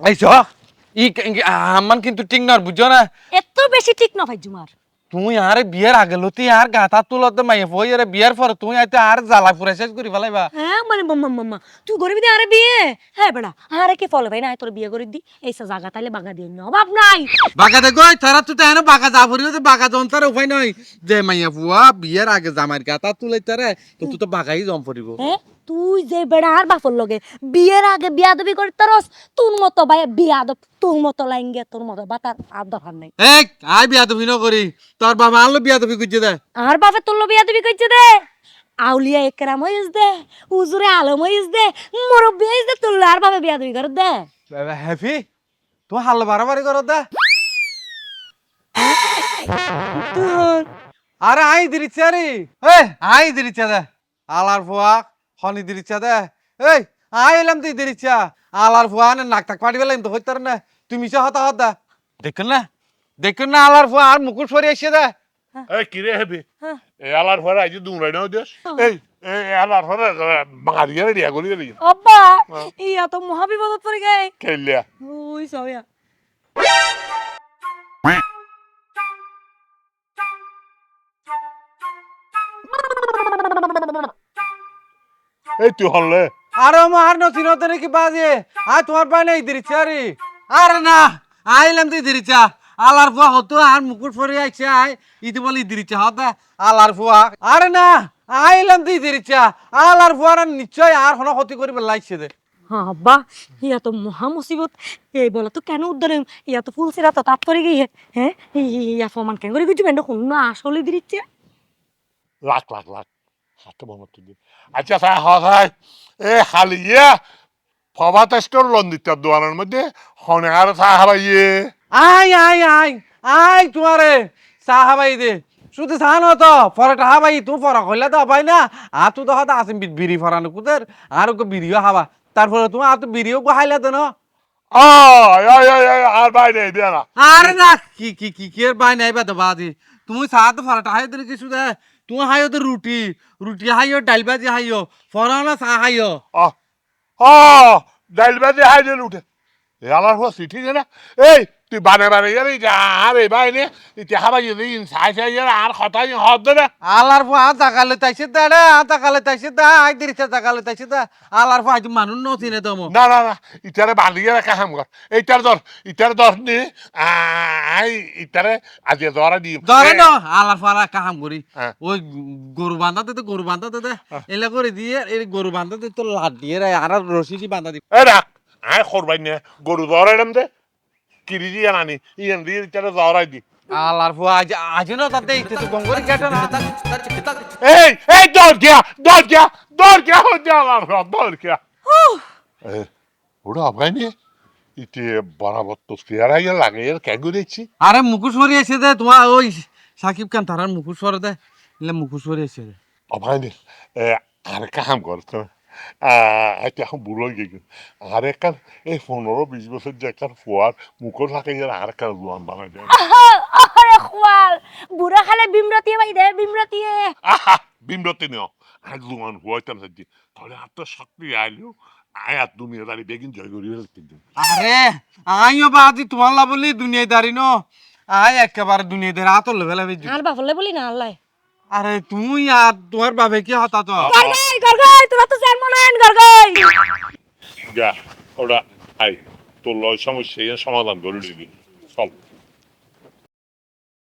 আইস ই আমার কিন্তু ঠিক নয় বুঝছ না? এত বেশি ঠিক না ভাই জুমার। তুই আর বিয়ের আগে লতি আর তুলতে আরে বিয়ের পর তুই আইতে আর জ্বালা পুরে শেষ করি ফেলাইবা। হ্যাঁ মানে মাম্মা মাম্মা তুই গরিবি দিয়ে আরে বিয়ে। হ্যাঁ বেড়া আরে কি ফলে ভাই না তোর বিয়ে করে দি। এইসব জায়গা তাইলে বাগা দিয়ে না অভাব নাই। বাগা দেখো তারা তো তাই বাগা যা ফুরিও তো বাগা জমতার উপায় নয় যে মাইয়া বুয়া বিয়ের আগে জামাইর গাতা তুলাইতারে তো তুই তো বাগাই জম পড়িব হ্যাঁ? তুই যে বেড়া আর বাপর লগে বিয়ের আগে বিয়া বিয়াদবি করতে রস তোর মতো ভাই বিয়াদব তোর মতো লাইঙ্গে তোর মতো বাতার আর দরকার নাই। এই আই বিয়া তুমি নকরি তোর বাবা আনলো বিয়া তুমি কুজে দে। আর বাপে তোর বিয়াদবি করছে দে। আউলিয়া একরাম হইস দে উজুরে আলম হইস দে মুরব্বী হইস দে তোর আর বাপে বিয়াদবি করে দে। হ্যাপি তুই হাল বাড়াবাড়ি করো দে। আরে আই দিরিচ্ছে আরে এই আই দিরিচ্ছে দে আলার ফুয়া হনি দিরিচ্ছে দে। এই আই এলাম তুই দিরিচ্ছা। আলার ফুয়া না নাক তাক পাড়ি বেলাম তো হইতার না। তুমি সে হতা হতা দেখুন না দেখুন না আলার ফুয়া আর মুকুট সরি এসে দে। এই কিরে হেবি? হ্যাঁ। এই আলার ঘরে আইজি দুমরাই নাও দেশ এই এই আলার ঘরে বাঙালি রে রিয়া করি রে অব্বা ইয়া তো মহাবিপদত পড়ে গে খেলিয়া ওই সয়া এই তুই হলে। আরে মার নথি নতে নাকি বাজে? আয় তোমার পায় নাই দিরিচ্ছে আরে। আরে না আইলাম তুই দিরিচ্ছা আলার ফুয়া হতো আর মুকুট সরি আইছে আয়। ইতি বলি দিরিচ্ছা হতে আলার ফুয়া। আরে না আইলাম তুই দিরিচ্ছা আলার ফুয়া নিশ্চয় আর হন ক্ষতি করিবে লাগছে দে। হ্যাঁ আব্বা ইয়া তো মহা মুসিবত। এই বলা তো কেন উদ্ধার? ইয়া তো ফুল সিরা তো তাপ করে গিয়ে হ্যাঁ? ইয়া ফমান কেন করে কিছু বেন্ড শুন না আসলে দিচ্ছে লাখ লাখ লাখ। হাতে মনে তুই আচ্ছা তাই হয় এ খালি ইয়া ফবা টেস্টর লন দিতে দোয়ানের মধ্যে। হনে আর চা হাবাইয়ে আয় আয় আয় আয় তোমারে সাহাবাই দে শুধু সাহানো তো ফরাটা হাবাই তুই ফরা কইলা তো পাই না। আর তুই তো হতা আসিম বিড়ি ফরানো কুদের আর ওকে বিড়িও হাবা। তারপরে তুমি আর তো বিড়িও হাইলা তো না? আর বাইরে দিয়ে না আরে না কি কি কি কি এর বাই নাই বা বাদি তুমি সাথ ফরাটা হাই দিলে কিছু দে। তুমি হাইও তো রুটি রুটি হাইও, ডাল ভাজি হাইও ফরা না চা হাইও? ও ও ডাইল বাজে হাই উঠে। এ আলার ঘর সিটি না? এই তুই বানে বানে গেলি আর এই বাইরে ইতি হাবাই দিন সাই আর খতাই হদ দে আলার ফো আ জাগালে তাইছে দে রে আ জাগালে তাইছে দে আই দিরিছে জাগালে তাইছে দে। আলার ফো আজ মানুষ নথিনে দমো। না না না ইটারে বান্ধিয়ে রাখা হাম কর। এইটার ধর ইটার ধর নি আই ইটারে আজ ধরা দিম ধরে ন আলার ফালা কাহাম করি। হ্যাঁ। ওই গরু বান্ধাতে তো গরু বান্ধাতে দে এলা করে দিয়ে এই গরু বান্ধাতে তো লাট দিয়ে রে আর রশি দি বান্ধা দি। এ না আই খরবাই নে গরু এরম দে। কিরি দিয়ে নানি ইয়ান দিয়ে ইটারে ধরাই দি। আলার ফো আজ আজ না তাতে ইতে তো গঙ্গরি কেটে না? এই এই দৌড় গিয়া দৌড় গিয়া দৌড় গিয়া হচ্ছে আমার ঘর দৌড় গিয়া ওটা আফগানি ইতে বরাবর তো চেহারা ইয়ে লাগে এর ক্যাঙ্গু দেখছি আরে মুকুশ এসে দে তোমার ওই সাকিব খান তারার মুকুশ সরে দে মুকুশ এসে দে। আফগানি আর কাম করতো এটা এখন বুড়ো গিয়ে আর একখান এই পনেরো বিশ বছর যে একখান থাকে যে আর একখান জোয়ান বানাই দেয়। আরে খোয়াল বুড়া খালে বিমরাতি ভাই দে বিমরাতি আহা বিমরতি নেও আর জোয়ান সাজি তাহলে আর তো শক্তি আইলেও দুনিয়া দাঁড়ি বেগিন জয় করি আরে আইও বাদি তোমার লা বলি দুনিয়াদারি ন? আয় একেবারে দুনিয়াদারি আতো লেভেল হবে আর বাপলে বলি না আল্লাহ আরে তুমি আর তোমার বাবে কি হতা তো গরগাই গরগাই তোরা তো মনে হয় গরগাই যা ওরা আই তোর লয় সমস্যা সমাধান করে দিবি। চল।